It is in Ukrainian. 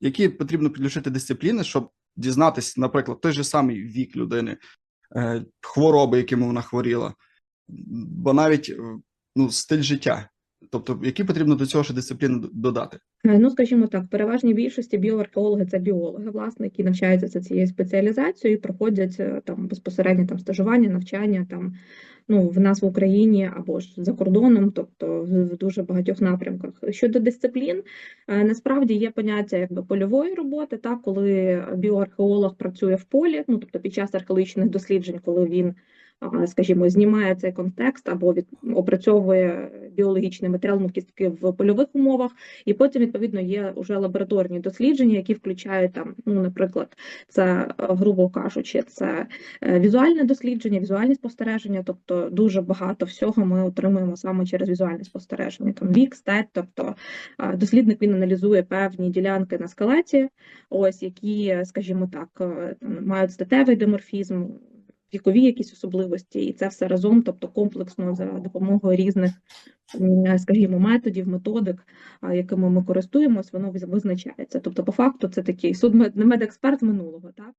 які потрібно підключити дисципліни, щоб дізнатись, наприклад, той же самий вік людини, е, хвороби, якими вона хворіла, бо навіть е, ну, стиль життя. Тобто, які потрібно до цього ще дисципліни додати? Е, Ну, скажімо так, в переважній більшості біоархеологи це біологи, власне, які навчаються за цією спеціалізацією, і проходять е, там безпосередньо там стажування, навчання там ну в нас в Україні або ж за кордоном, тобто в дуже багатьох напрямках. Щодо дисциплін, е, насправді є поняття якби польової роботи, так коли біоархеолог працює в полі, ну тобто під час археологічних досліджень, коли він скажімо, знімає цей контекст або від опрацьовує біологічний матеріал кістки в польових умовах, і потім відповідно є вже лабораторні дослідження, які включають там, ну, наприклад, це е, грубо кажучи, це е, візуальне дослідження, візуальні спостереження, тобто дуже багато всього ми отримуємо саме через візуальне спостереження. Там вік, стать, тобто е, дослідник він аналізує певні ділянки на скелеті, ось які, скажімо так, мають статевий диморфізм. Вікові якісь особливості, і це все разом, тобто комплексно за допомогою різних, скажімо, методів, методик, якими ми користуємось, воно визначається. Тобто, по факту, це такий судмедексперт з минулого, так?